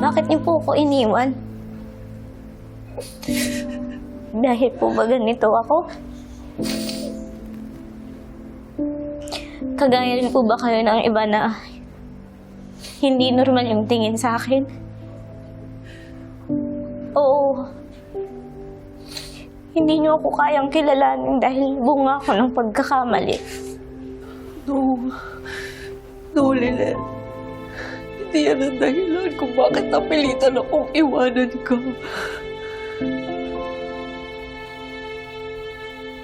Bakit niyo po ako iniwan? Dahil po ba ganito ako? Kagaya rin po ba kayo ng iba na hindi normal yung tingin sa akin? Oo. Hindi niyo ako kayang kilalanin dahil bunga ako ng pagkakamali. No. No, Lynette. Hindi yan ang dahilan kung bakit napilitan akong iwanan ka.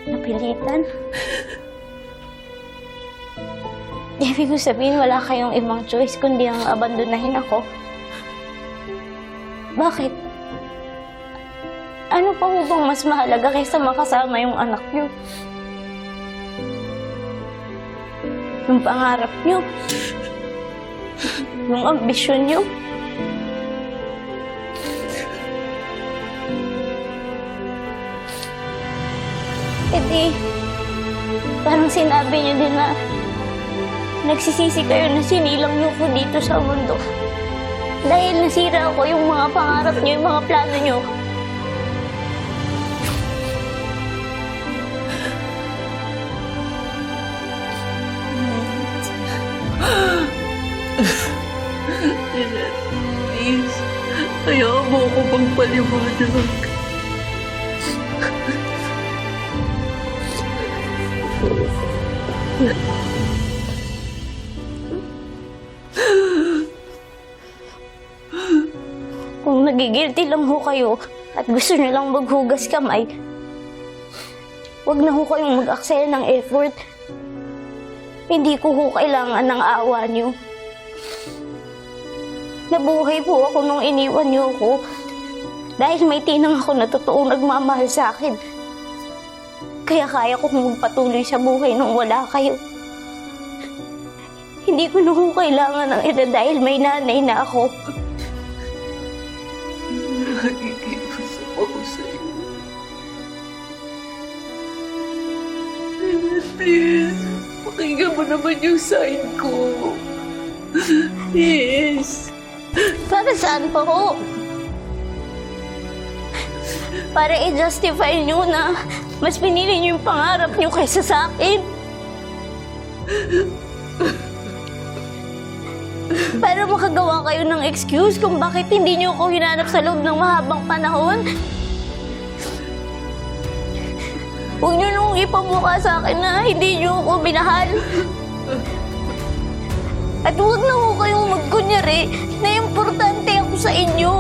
Napilitan? Ibig ko sabihin, wala kayong ibang choice kundi ang abandonahin ako. Bakit? Ano pa po bang mas mahalaga kaysa makasama yung anak niyo? Yung pangarap niyo? Yung ambisyon niyo? E di, parang sinabi niyo din na nagsisisi kayo na sinilang niyo ko dito sa mundo. Dahil nasira ko yung mga pangarap niyo, yung mga plano niyo. Please. Hayaan mo ako pang paliwanag. Kung nagigilty lang ho kayo at gusto niyo lang maghugas kamay, huwag na ho kayong mag-aksaya ng effort. Hindi ko ho kailangan ng awa niyo. Nabuhay po ako nung iniwan niyo ako dahil may tinang ako na totoong nagmamahal sa akin. Kaya kaya ko magpatuloy sa buhay nung wala kayo. Hindi ko na kailangan ng ina dahil may nanay na ako. Please. Pakinggan mo naman yung side ko. Yes. Para saan ho? Para i-justify nyo na mas pinili nyo yung pangarap nyo kaysa sa akin. Para makagawa kayo ng excuse kung bakit hindi nyo ako hinanap sa loob ng mahabang panahon. Huwag nyo nung ipamukha sa akin na hindi nyo ako minahal. At huwag na ho kayong magkunyari na importante ako sa inyo.